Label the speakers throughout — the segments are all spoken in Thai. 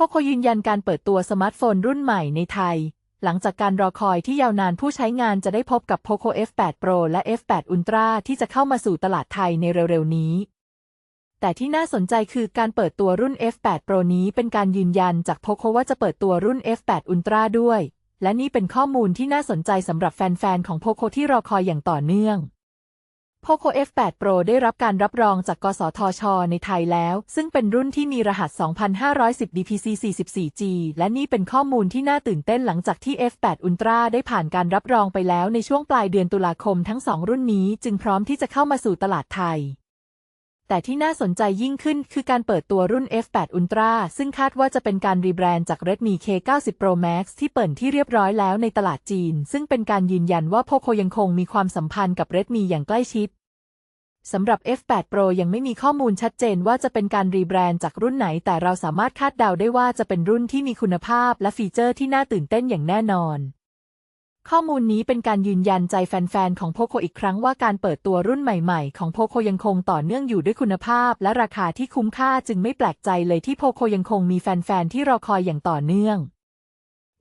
Speaker 1: Poco ยืนยันการเปิดตัวสมาร์ทโฟนรุ่นใหม่ในไทย หลังจากการรอคอยที่ยาวนานผู้ใช้งานจะได้พบกับ Poco F8 Pro และ F8 Ultra ที่จะเข้ามาสู่ตลาดไทยในเร็วๆนี้ แต่ที่น่าสนใจคือการเปิดตัวรุ่น F8 Pro นี้เป็นการยืนยันจาก Poco ว่าจะเปิดตัวรุ่น F8 Ultra ด้วย และนี่เป็นข้อมูลที่น่าสนใจสำหรับแฟนๆของ Poco ที่รอคอยอย่างต่อเนื่อง Poco F8 Pro ได้รับการรับรองจากกสทช ในไทยแล้ว ซึ่งเป็นรุ่นที่มีรหัส 2510 DPC 44G และนี่เป็นข้อมูลที่น่าตื่นเต้นหลังจากที่ F8 Ultra ได้ผ่านการรับรองไปแล้วในช่วงปลายเดือนตุลาคมทั้งสองรุ่นนี้จึงพร้อมที่จะเข้ามาสู่ตลาดไทย แต่ที่น่าสนใจยิ่งขึ้นคือการเปิดตัวรุ่น F8 Ultra ซึ่งคาดว่าจะเป็นการรีแบรนด์จาก Redmi K90 Pro Max ที่เปิดที่เรียบร้อยแล้วในตลาดจีน ซึ่งเป็นการยืนยันว่า Poco ยังคงมีความสัมพันธ์กับ Redmi อย่างใกล้ชิดสำหรับ F8 Pro ยังไม่มีข้อมูลชัดเจนว่าจะเป็นการรีแบรนด์จากรุ่นไหน แต่เราสามารถคาดเดาได้ว่าจะเป็นรุ่นที่มีคุณภาพและฟีเจอร์ที่น่าตื่นเต้นอย่างแน่นอน ข้อมูลนี้เป็นการยืนยันใจแฟนๆ ของ Poco อีกครั้งว่าการเปิดตัวรุ่นใหม่ๆ ของ Poco ยังคงต่อเนื่องอยู่ด้วยคุณภาพ และราคาที่คุ้มค่าจึงไม่แปลกใจเลยที่ Poco ยังคงมีแฟนๆ ที่รอคอยอย่างต่อเนื่อง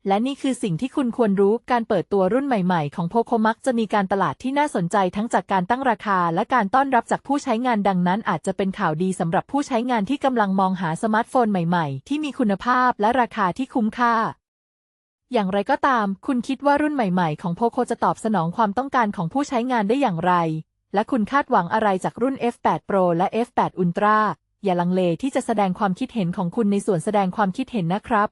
Speaker 1: และนี่คือสิ่งที่คุณควรรู้การเปิดตัวรุ่นใหม่ๆ ของ Poco มักจะมีการตลาดที่น่าสนใจทั้งจากการตั้งราคา และการต้อนรับจากผู้ใช้งานดังนั้น อาจจะเป็นข่าวดีสำหรับผู้ใช้งานที่กำลังมองหาสมาร์ทโฟนใหม่ ๆ ที่มีคุณภาพและราคาที่คุ้มค่า อย่างไรก็ตาม คุณคิดว่ารุ่นใหม่ๆ ของโพโคจะตอบสนองความต้องการของผู้ใช้งานได้อย่างไร และคุณคาดหวังอะไรจากรุ่น F8 Pro และ F8 Ultra อย่าลังเลที่จะแสดงความคิดเห็นของคุณในส่วนแสดงความคิดเห็นนะครับ